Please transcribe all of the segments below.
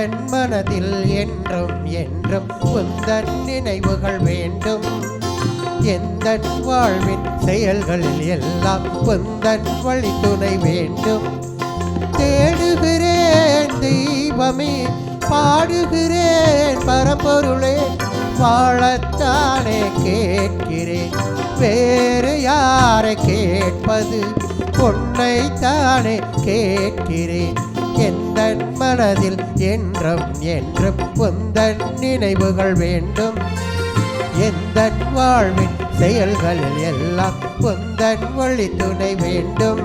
எந்தன் மனதில் என்றும் என்றும் உந்தன் நினைவுகள் வேண்டும். எந்த வாழ்வின் செயல்களில் எல்லாம் உந்தன் வழி துணை வேண்டும். தேடுகிறேன் தெய்வமே பாடுகிறேன் பரம்பொருளே வாழத்தானே கேட்கிறேன். வேறு யாரை கேட்பது? உன்னைத்தானே கேட்கிறேன். எந்த மனதில் என்றும் என்றும் உந்தன் நினைவுகள் வேண்டும். எந்த வாழ்வின் செயல்களில் எல்லாம் உந்தன் வழி துணை வேண்டும்.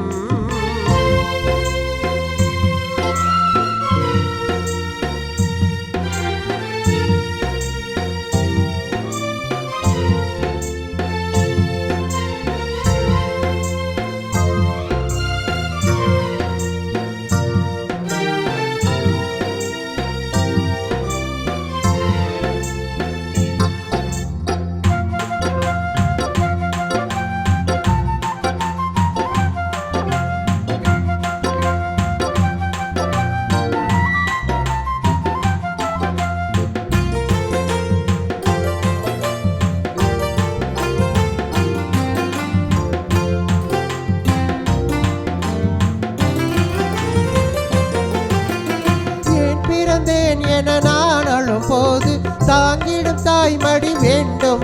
என நான் அழும் போது தாங்கிடும் தாய்மடி வேண்டும்.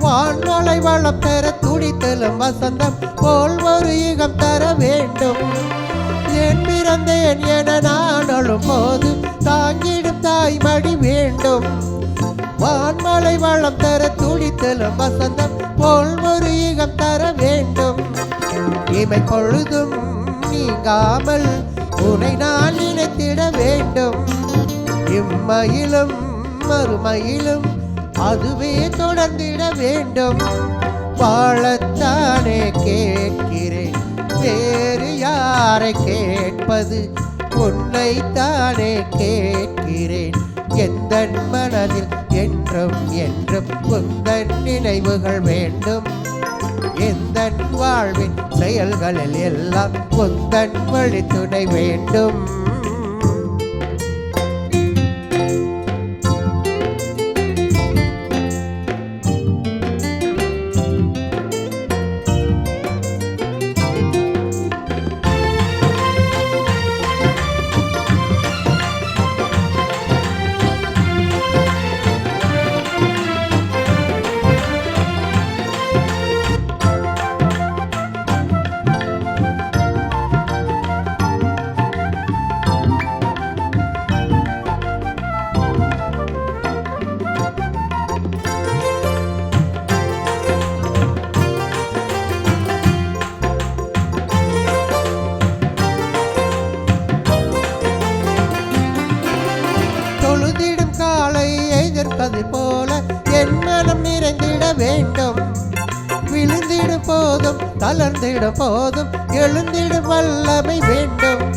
வான்மலை வளம் பெற துடித்தலும் வசந்தம் போல் ஒரு யுகம் தர வேண்டும். என் பிறந்தேன் என நான் அழும் போது தாங்கிடும் தாய்மடி வேண்டும். வான்மலை வளம் தர துடித்தலும் வசந்தம் போல் ஒரு யுகம் தர வேண்டும். இமை பொழுதும் நீங்காமல் உனை நான் நினைத்திட வேண்டும். இம்மையிலும் மறுமையிலும் அதுவே தொடர்ந்திட வேண்டும். வாழத்தானே கேட்கிறேன் வேறு யாரை கேட்பது? உன்னைத்தானே கேட்கிறேன் எந்த மனதில் என்றும் என்றும் உந்தன் நினைவுகள் வேண்டும். எந்த வாழ்வின் செயல்களில் எல்லாம் உந்தன் வழி துணை வேண்டும். விழுந்திடும் போதும் தளர்ந்திடும் போதும் எழுந்திடும் வல்லமை வேண்டும்.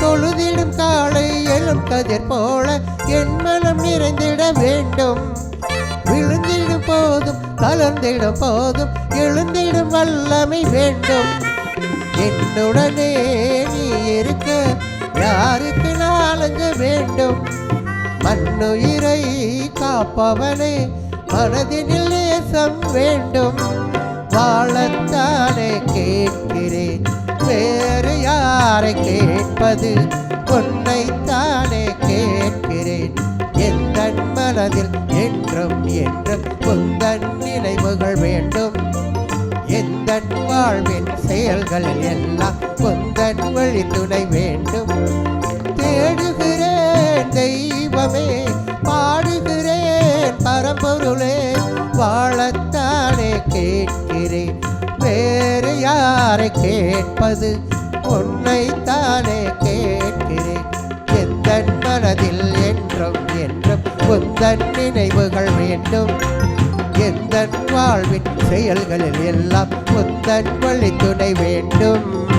தொழுதிடும் காலை எழும் கதிர் போல என் மனம் நிறைந்திட வேண்டும். விழுந்திடும் போதும் தளர்ந்திடும் போதும் எழுந்திடும் வல்லமை வேண்டும். என்னுடனே நீ இருக்க யாருக்கு நாளங்க வேண்டும்? மண்ணுயிரை காப்பவனே மனதினில் நேசம் வேண்டும். தாளத்தாலே கேட்கிறேன். வேறு யாரை கேட்பது? உன்னைத்தானே கேட்கிறேன். எந்தன் மனதில் என்றும் என்றும் உந்தன் நினைவுகள் வேண்டும். எந்தன் வாழ்வின் செயல்கள் எல்லாம் உந்தன் வழி துணை வேண்டும். தேடுகிறேன் தெய்வமே கேட்பது உன்னைத்தானே கேட்கிறேன். எந்த மனதில் என்றும் என்றும் உந்தன் நினைவுகள் வேண்டும். எந்த வாழ்வின் செயல்களில் எல்லாம் உந்தன் வழித்துணை வேண்டும்.